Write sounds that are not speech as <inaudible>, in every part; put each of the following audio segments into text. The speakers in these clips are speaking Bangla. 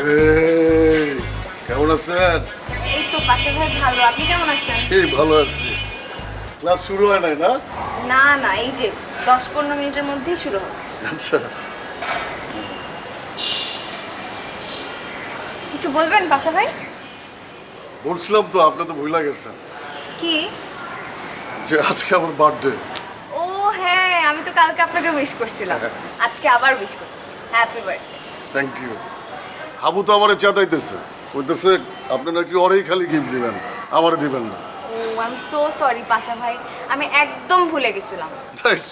এই, কেমন আছেন? এই তো পাশে ভাই ভালো। আপনি কেমন আছেন? এই ভালো আছি। ক্লাস শুরু হয় নাই না? না না এই যে দশ পনেরো মিনিটের মধ্যেই শুরু হবে। আচ্ছা। কিছু বলবেন পাশা ভাই? বলছিলাম তো আপনি তো ভুলে গেছেন। কি? যে আজকে আমার বার্থডে ও হ্যাঁ আমি তো কালকে আপনাকে উইশ করছিলাম। হ্যাঁ। আজকে আবার উইশ করছি। Happy birthday thank you Habu তো আমার চেতাইতেছে বলতেছে আপনি নাকি ওরেই খালি গিফট দিবেন আমার দিবেন না। ও I am so sorry Pasha ভাই। আমি একদম ভুলে গেছিলাম।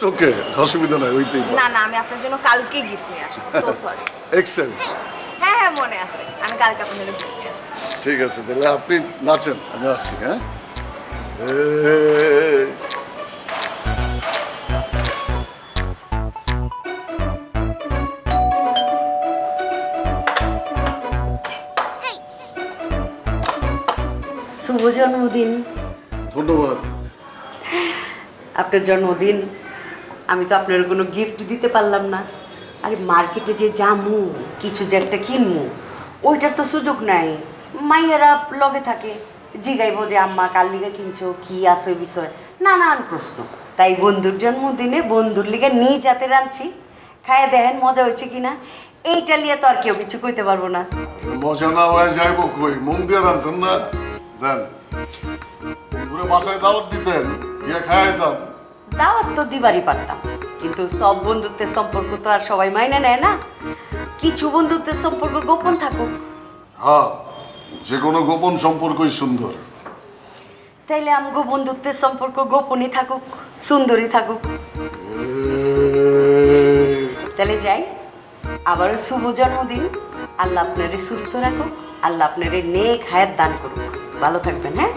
ওকে অসুবিধা নাই ওইটাই না না আমি আপনার জন্য কালকে গিফট নিয়ে আসব সো সরি <laughs> হ্যাঁ হ্যাঁ মনে আছে। আমি কালকে আপনার জন্য গিফট নিয়ে আসব। ঠিক আছে তাহলে আপনি নাচেন আমি আসছি হ্যাঁ? শুভ জন্মদিন। ধন্যবাদ। আপনার জন্মদিন আমি তো আপনার কোনো গিফট দিতে পারলাম না। আরে মার্কেটে যে যামু কিছু যে একটা কিনমু ওইটার তো সুযোগ নাই। মাইয়ারা লগে থাকে জিগাইবো যে আম্মা কাল লিগে কিনছো? কি আসো বিষয় নানান প্রশ্ন। তাই বন্ধুর জন্মদিনে বন্ধুর লিগে নিজ হাতে রাঁধছি। খায় দেখেন মজা হচ্ছে কিনা? এইটা নিয়ে তো আর কেউ কিছু কইতে পারব না। মজা না হয়ে যাইব কই? মন দিয়ে রাখছেন না? দেন। ঘুরে বাসায় দাওয়াত দিতেন ইয়ে খাইতাম দাওয়াত তো দিবারই পারতাম কিন্তু সব বন্ধুত্বের সম্পর্ক তো আর সবাই মাইনে নেয় না। কিছু বন্ধুত্বের সম্পর্ক গোপন থাকুক। হ্যাঁ যে কোনো গোপন সম্পর্কই সুন্দর। তাইলে আমগো বন্ধুত্বের সম্পর্ক গোপনই থাকুক সুন্দরই থাকুক। তাহলে যাই আবারও শুভ জন্মদিন। আল্লাহ আপনারে সুস্থ রাখুক। আল্লাহ আপনারে নেক হায়াত দান করুক। ভালো থাকবেন হ্যাঁ?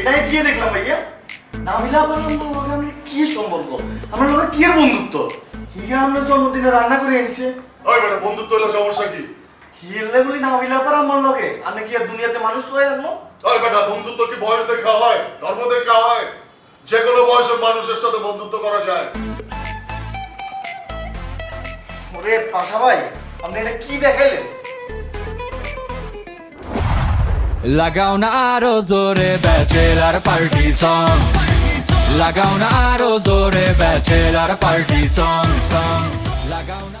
এটাই কি দেখলাম ভাইয়া। নামিলা বললাম তো ওকে আমি কি সম্পর্ক আমার কি বন্ধুত্ব? হিগা আমরা জন্মদিনে রান্না করে এনেছে। ওই বেটা বন্ধুত্ব হলে সমস্যা কি? হিললে বলি নামিলা পার আমার লগে? আমি কি আর দুনিয়াতে মানুষ তো ওই বেটা বন্ধুত্ব কি বয়স দেখা হয়? ধর্ম দেখা হয়? যে কোনো বয়সের মানুষের সাথে বন্ধুত্ব করা যায়। ওরে পাশা ভাই আপনি এটা কি দেখাইলেন? লাগাও না আরও জোরে ব্যাচেলার পার্টি সং লাগাও না আরও জোরে ব্যাচেলার পার্টি সং সং লাগাও না